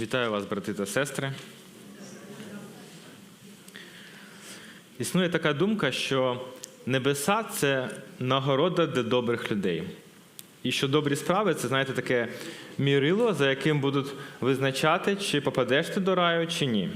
Вітаю вас, брати та сестри. Існує така думка, що небеса це нагорода для добрих людей. І що добрі справи це, знаєте, таке мірило, за яким будуть визначати, чи попадеш ти до раю, чи ні.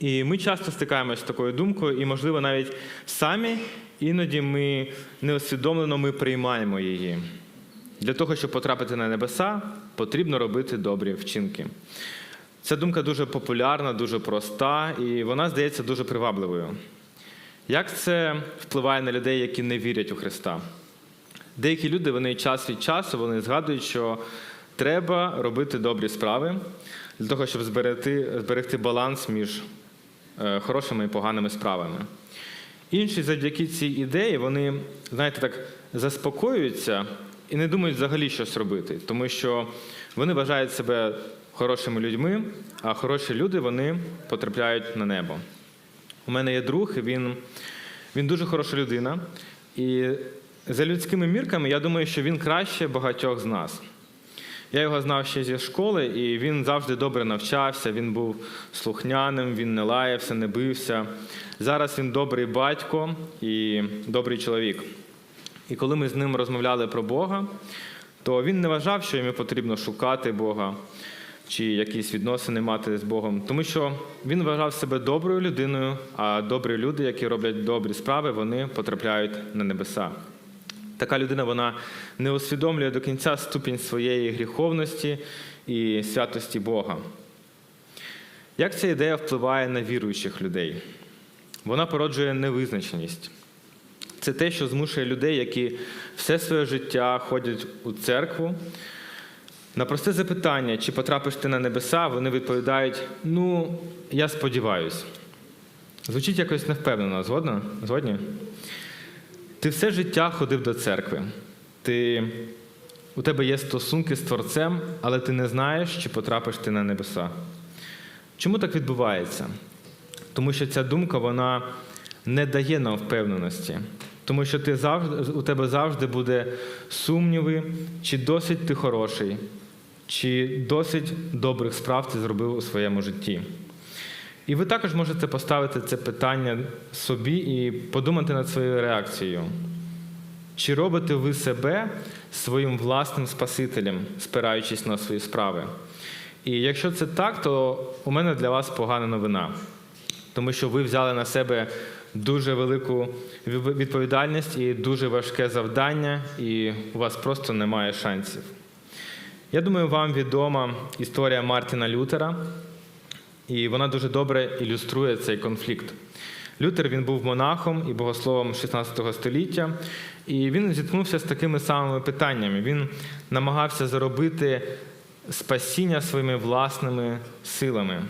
І ми часто стикаємося з такою думкою, і, можливо, навіть самі іноді ми неосвідомлено ми приймаємо її. Для того, щоб потрапити на небеса, потрібно робити добрі вчинки. Ця думка дуже популярна, дуже проста, і вона здається дуже привабливою. Як це впливає на людей, які не вірять у Христа? Деякі люди вони час від часу вони згадують, що треба робити добрі справи для того, щоб зберегти, зберегти баланс між е, хорошими і поганими справами. Інші завдяки цій ідеї вони, знаєте, так заспокоюються і не думають взагалі щось робити, тому що вони вважають себе хорошими людьми, а хороші люди вони потрапляють на небо. У мене є друг, він, він дуже хороша людина. І за людськими мірками, я думаю, що він краще багатьох з нас. Я його знав ще зі школи, і він завжди добре навчався, він був слухняним, він не лаявся, не бився. Зараз він добрий батько і добрий чоловік. І коли ми з ним розмовляли про Бога, то він не вважав, що йому потрібно шукати Бога чи якісь відносини мати з Богом, тому що він вважав себе доброю людиною, а добрі люди, які роблять добрі справи, вони потрапляють на небеса. Така людина вона не усвідомлює до кінця ступінь своєї гріховності і святості Бога. Як ця ідея впливає на віруючих людей? Вона породжує невизначеність. Це те, що змушує людей, які все своє життя ходять у церкву. На просте запитання, чи потрапиш ти на небеса, вони відповідають: ну, я сподіваюся. Звучить якось невпевнено, згодна? Згодні? Ти все життя ходив до церкви. Ти, У тебе є стосунки з Творцем, але ти не знаєш, чи потрапиш ти на небеса. Чому так відбувається? Тому що ця думка вона не дає нам впевненості. Тому що ти завжди, у тебе завжди буде сумніви, чи досить ти хороший, чи досить добрих справ ти зробив у своєму житті. І ви також можете поставити це питання собі і подумати над своєю реакцією. Чи робите ви себе своїм власним Спасителем, спираючись на свої справи? І якщо це так, то у мене для вас погана новина, тому що ви взяли на себе дуже велику відповідальність і дуже важке завдання, і у вас просто немає шансів. Я думаю, вам відома історія Мартіна Лютера, і вона дуже добре ілюструє цей конфлікт. Лютер він був монахом і богословом 16 століття, і він зіткнувся з такими самими питаннями. Він намагався заробити спасіння своїми власними силами.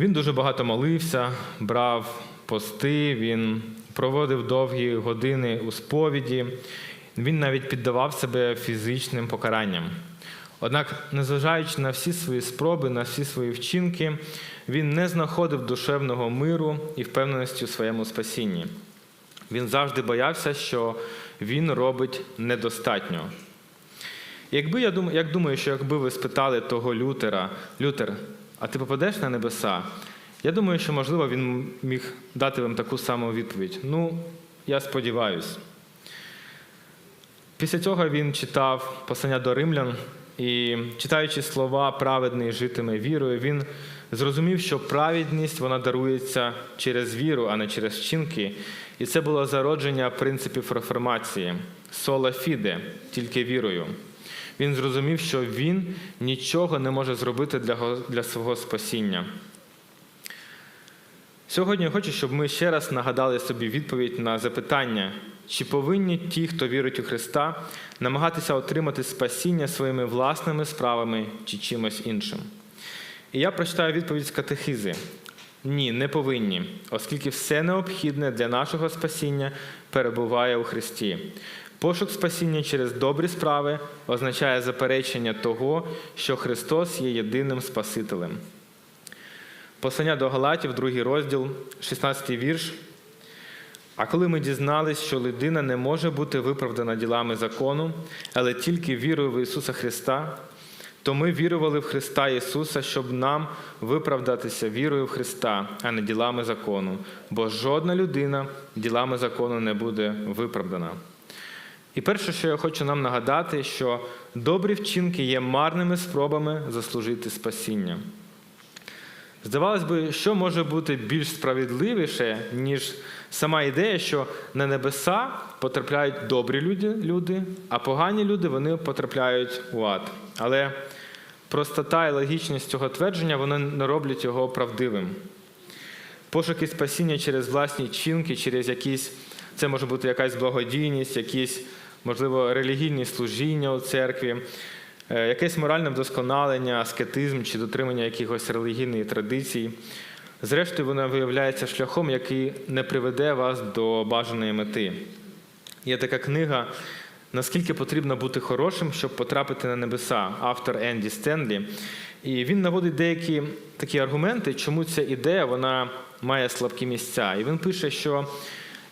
Він дуже багато молився, брав пости, він проводив довгі години у сповіді, він навіть піддавав себе фізичним покаранням. Однак, незважаючи на всі свої спроби, на всі свої вчинки, він не знаходив душевного миру і впевненості у своєму спасінні. Він завжди боявся, що він робить недостатньо. Якби я думаю, як думаю, що якби ви спитали того Лютера, Лютер, а ти попадеш на небеса? Я думаю, що, можливо, він міг дати вам таку саму відповідь. Ну, я сподіваюся. Після цього він читав послання до римлян, і читаючи слова праведний житиме вірою, він зрозумів, що праведність вона дарується через віру, а не через вчинки. І це було зародження принципів реформації сола фіде, тільки вірою. Він зрозумів, що він нічого не може зробити для, для свого спасіння. Сьогодні я хочу, щоб ми ще раз нагадали собі відповідь на запитання, чи повинні ті, хто вірить у Христа, намагатися отримати спасіння своїми власними справами чи чимось іншим. І я прочитаю відповідь з катехизи. Ні, не повинні, оскільки все необхідне для нашого спасіння перебуває у Христі. Пошук спасіння через добрі справи означає заперечення того, що Христос є єдиним Спасителем. Послання до Галатів, другий розділ, 16 вірш. А коли ми дізнались, що людина не може бути виправдана ділами закону, але тільки вірою в Ісуса Христа, то ми вірували в Христа Ісуса, щоб нам виправдатися вірою в Христа, а не ділами закону. Бо жодна людина ділами закону не буде виправдана. І перше, що я хочу нам нагадати, що добрі вчинки є марними спробами заслужити спасіння. Здавалось би, що може бути більш справедливіше, ніж сама ідея, що на небеса потрапляють добрі люди, люди, а погані люди вони потрапляють у ад. Але простота і логічність цього твердження вони не роблять його правдивим. Пошуки спасіння через власні чинки, через якісь, це може бути якась благодійність, якісь, можливо, релігійні служіння у церкві, якесь моральне вдосконалення, аскетизм чи дотримання якихось релігійних традицій. Зрештою, воно виявляється шляхом, який не приведе вас до бажаної мети. Є така книга Наскільки потрібно бути хорошим, щоб потрапити на небеса, автор Енді Стенлі. І він наводить деякі такі аргументи, чому ця ідея вона має слабкі місця. І він пише, що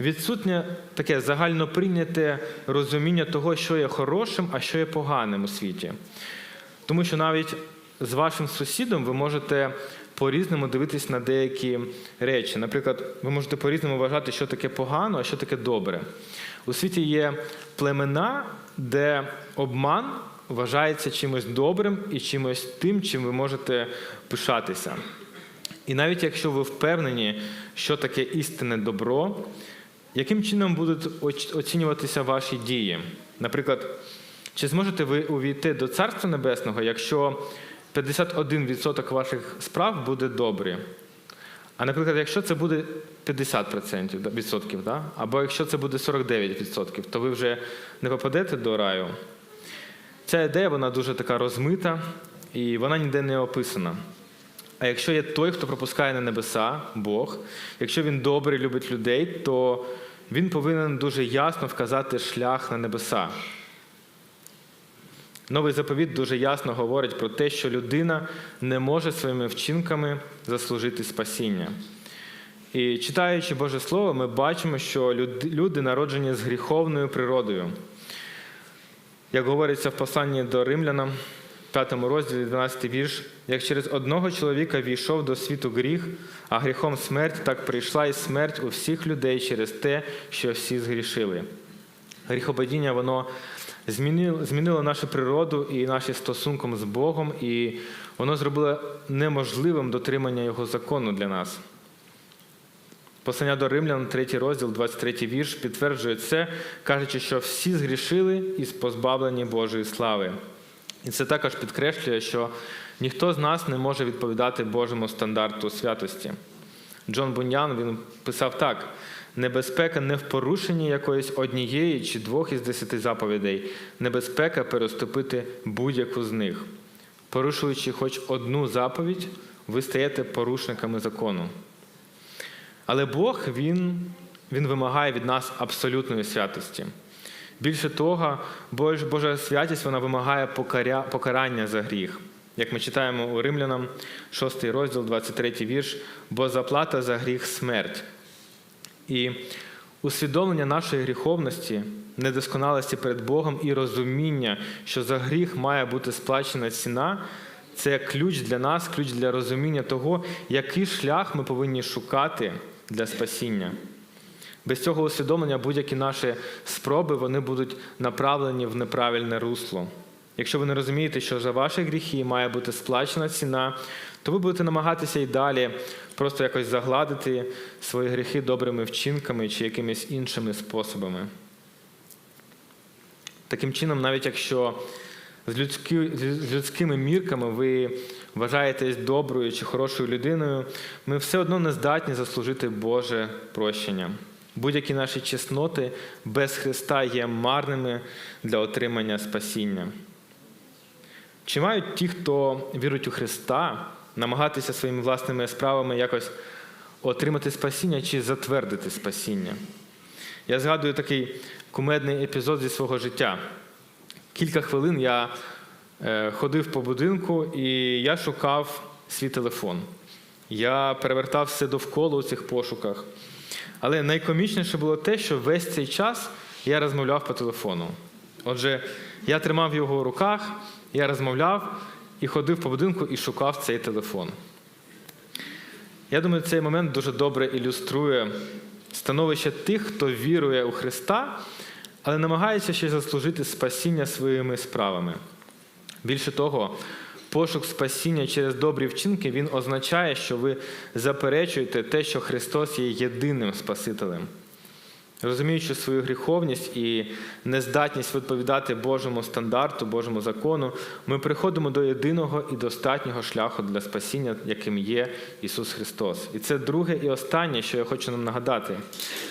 відсутнє таке загальноприйняте розуміння того, що є хорошим, а що є поганим у світі. Тому що навіть з вашим сусідом ви можете по-різному дивитись на деякі речі. Наприклад, ви можете по-різному вважати, що таке погано, а що таке добре. У світі є племена, де обман вважається чимось добрим і чимось тим, чим ви можете пишатися. І навіть якщо ви впевнені, що таке істинне добро, яким чином будуть оцінюватися ваші дії? Наприклад, чи зможете ви увійти до Царства Небесного, якщо 51% ваших справ буде добрі? А наприклад, якщо це буде 50%, відсотків, да? або якщо це буде 49%, то ви вже не попадете до раю. Ця ідея вона дуже така розмита і вона ніде не описана. А якщо є той, хто пропускає на небеса, Бог, якщо він добрий, любить людей, то він повинен дуже ясно вказати шлях на небеса. Новий заповіт дуже ясно говорить про те, що людина не може своїми вчинками заслужити спасіння. І читаючи Боже Слово, ми бачимо, що люди народжені з гріховною природою. Як говориться в посланні до римлянам, 5 розділі 12 вірш, як через одного чоловіка війшов до світу гріх, а гріхом смерть, так прийшла і смерть у всіх людей через те, що всі згрішили. Гріхопадіння, воно змінило, змінило нашу природу і наші стосунки з Богом, і воно зробило неможливим дотримання Його закону для нас. Послання до Римлян, 3 розділ, 23 вірш, підтверджує це, кажучи, що всі згрішили і позбавлені Божої слави. І це також підкреслює, що ніхто з нас не може відповідати Божому стандарту святості. Джон Буньян він писав так: небезпека не в порушенні якоїсь однієї чи двох із десяти заповідей, небезпека переступити будь-яку з них. Порушуючи хоч одну заповідь, ви стаєте порушниками закону. Але Бог Він, він вимагає від нас абсолютної святості. Більше того, Божа святість вона вимагає покарання за гріх. Як ми читаємо у Римлянам, 6 розділ, 23 вірш, бо заплата за гріх смерть. І усвідомлення нашої гріховності, недосконалості перед Богом і розуміння, що за гріх має бути сплачена ціна, це ключ для нас, ключ для розуміння того, який шлях ми повинні шукати для спасіння. Без цього усвідомлення будь-які наші спроби вони будуть направлені в неправильне русло. Якщо ви не розумієте, що за ваші гріхи має бути сплачена ціна, то ви будете намагатися і далі просто якось загладити свої гріхи добрими вчинками чи якимись іншими способами. Таким чином, навіть якщо з, людськи, з людськими мірками ви вважаєтесь доброю чи хорошою людиною, ми все одно не здатні заслужити Боже прощення. Будь-які наші чесноти без Христа є марними для отримання спасіння. Чи мають ті, хто вірить у Христа, намагатися своїми власними справами якось отримати спасіння чи затвердити спасіння? Я згадую такий кумедний епізод зі свого життя. Кілька хвилин я е, ходив по будинку і я шукав свій телефон. Я перевертав все довкола у цих пошуках. Але найкомічніше було те, що весь цей час я розмовляв по телефону. Отже, я тримав його у руках, я розмовляв, і ходив по будинку і шукав цей телефон. Я думаю, цей момент дуже добре ілюструє становище тих, хто вірує у Христа, але намагається ще заслужити спасіння своїми справами. Більше того, пошук спасіння через добрі вчинки він означає, що ви заперечуєте те, що Христос є єдиним Спасителем. Розуміючи свою гріховність і нездатність відповідати Божому стандарту, Божому закону, ми приходимо до єдиного і достатнього шляху для спасіння, яким є Ісус Христос. І це друге і останнє, що я хочу нам нагадати.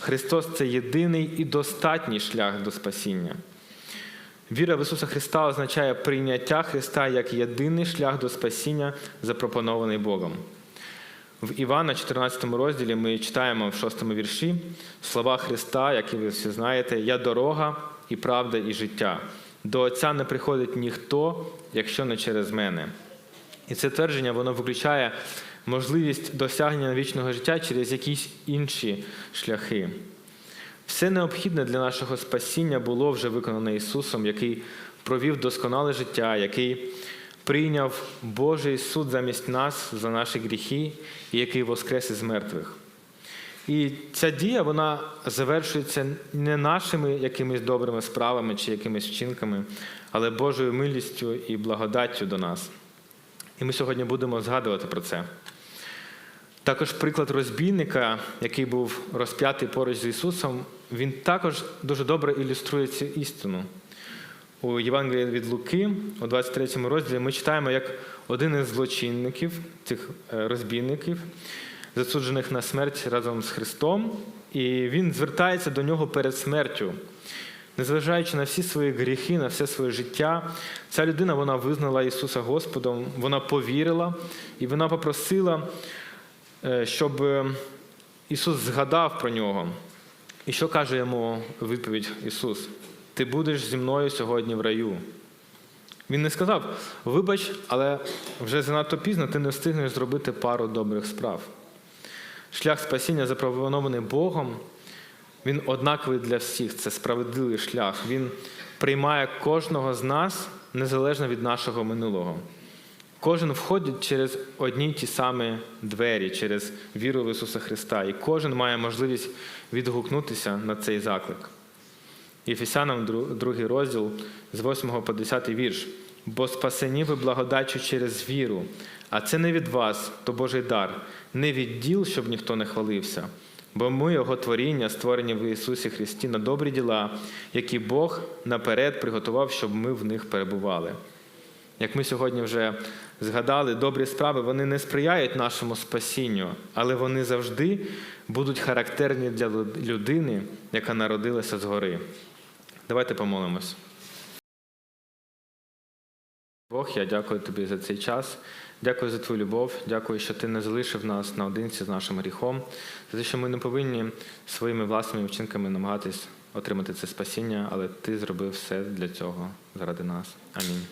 Христос це єдиний і достатній шлях до спасіння. Віра в Ісуса Христа означає прийняття Христа як єдиний шлях до спасіння, запропонований Богом. В Івана, 14 розділі, ми читаємо в 6 вірші слова Христа, які ви всі знаєте: Я дорога і правда, і життя. До Отця не приходить ніхто, якщо не через мене. І це твердження воно виключає можливість досягнення вічного життя через якісь інші шляхи. Все необхідне для нашого спасіння було вже виконане Ісусом, який провів досконале життя, який прийняв Божий суд замість нас за наші гріхи, і який воскрес із мертвих. І ця дія вона завершується не нашими якимись добрими справами чи якимись вчинками, але Божою милістю і благодаттю до нас. І ми сьогодні будемо згадувати про це. Також приклад розбійника, який був розп'ятий поруч з Ісусом, він також дуже добре ілюструє цю істину. У Євангелії від Луки, у 23 розділі, ми читаємо, як один із злочинників, цих е, розбійників, засуджених на смерть разом з Христом, і він звертається до нього перед смертю. Незважаючи на всі свої гріхи, на все своє життя, ця людина вона визнала Ісуса Господом, вона повірила і вона попросила, щоб е, Ісус згадав про нього. І що каже йому відповідь Ісус? Ти будеш зі мною сьогодні в раю. Він не сказав: вибач, але вже занадто пізно ти не встигнеш зробити пару добрих справ. Шлях спасіння, запропонований Богом, він однаковий для всіх. Це справедливий шлях. Він приймає кожного з нас незалежно від нашого минулого. Кожен входить через одні ті самі двері, через віру в Ісуса Христа, і кожен має можливість відгукнутися на цей заклик. Єфесянам, другий розділ з 8 по 10 вірш. Бо спасені ви благодачу через віру, а це не від вас, то Божий дар, не від діл, щоб ніхто не хвалився. Бо ми, Його творіння, створені в Ісусі Христі на добрі діла, які Бог наперед приготував, щоб ми в них перебували. Як ми сьогодні вже згадали, добрі справи вони не сприяють нашому спасінню, але вони завжди будуть характерні для людини, яка народилася згори. Давайте помолимось. Бог, я дякую тобі за цей час. Дякую за твою любов. Дякую, що ти не залишив нас наодинці з нашим гріхом, за те, що ми не повинні своїми власними вчинками намагатись отримати це спасіння, але ти зробив все для цього заради нас. Амінь.